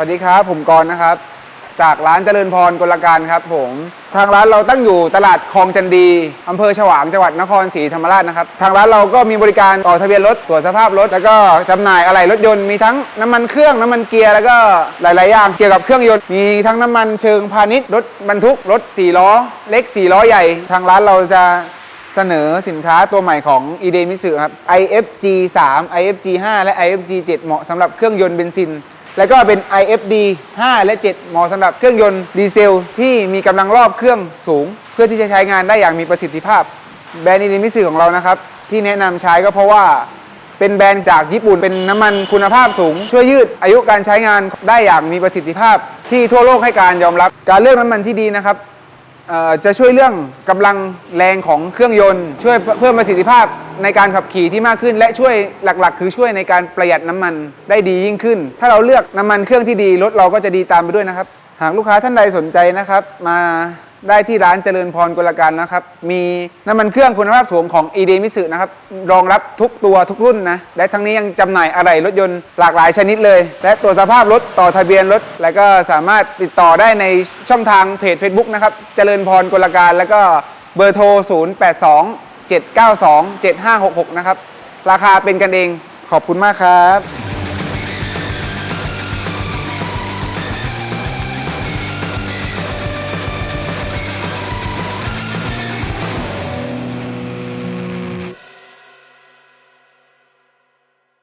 สวัสดีครับ ผมกรณ์นะครับ จากร้านเจริญพรกลการครับ ผม ทางร้านเราตั้งอยู่ตลาดคลองจันดีอำเภอฉวางจังหวัดนครศรีธรรมราชนะครับ ทางร้านเราก็มีบริการต่อทะเบียนรถตรวจสภาพรถ แล้วก็จำหน่ายอะไหล่รถยนต์มีทั้งน้ำมันเครื่องน้ำมันเกียร์แล้วก็หลาย ๆ อย่างเกี่ยวกับเครื่องยนต์มีทั้งน้ำมันเชิงพาณิชย์รถบรรทุกรถ4ล้อ เล็ก4ล้อใหญ่ ทางร้านเราจะเสนอสินค้าตัวใหม่ของ e d e m i t s u ครับ IFG 3 IFG 5และ IFG 7เหมาะสำหรับเครื่องยนต์เบนซิน แล้วก็เป็น IFD 5 และ 7 เหมาะสำหรับเครื่องยนต์ดีเซล ที่มีกำลังรอบเครื่องสูง เพื่อที่จะใช้งานได้อย่างมีประสิทธิภาพ แบรนด์ e d e m i t s u ของเรานะครับ ที่แนะนำใช้ก็เพราะว่าเป็นแบรนด์จากญี่ปุ่นเป็นน้ำมันคุณภาพสูง ช่วยยืดอายุการใช้งานได้อย่างมีประสิทธิภาพ ที่ทั่วโลกให้การยอมรับ การเลือกน้ำมันที่ดีนะครับ เอ่อจะช่วยเรื่องกำลังแรงของเครื่องยนต์ ช่วยเพิ่มประสิทธิภาพในการขับขี่ที่มากขึ้น และช่วยหลักๆ คือช่วยในการประหยัดน้ำมันได้ดียิ่งขึ้น ถ้าเราเลือกน้ำมันเครื่องที่ดีรถเราก็จะดีตามไปด้วยนะครับ หากลูกค้าท่านใดสนใจนะครับ มา ได้ที่ร้านเจริญพรกลการนะครับ มีน้ำมันเครื่องคุณภาพสูงของ e d m i t s u นะครับ รองรับทุกตัวทุกรุ่นนะ และทั้งนี้ยังจำหน่ายอะไหล่รถยนต์หลากหลายชนิดเลย และตรวจสภาพรถต่อทะเบียนรถ แล้วก็สามารถติดต่อได้ในช่องทางเพจ Facebook นะครับ เจริญพรกลการ แล้วก็เบอร์โทร 082 792 7566 นะครับ ราคาเป็นกันเอง ขอบคุณมากครับ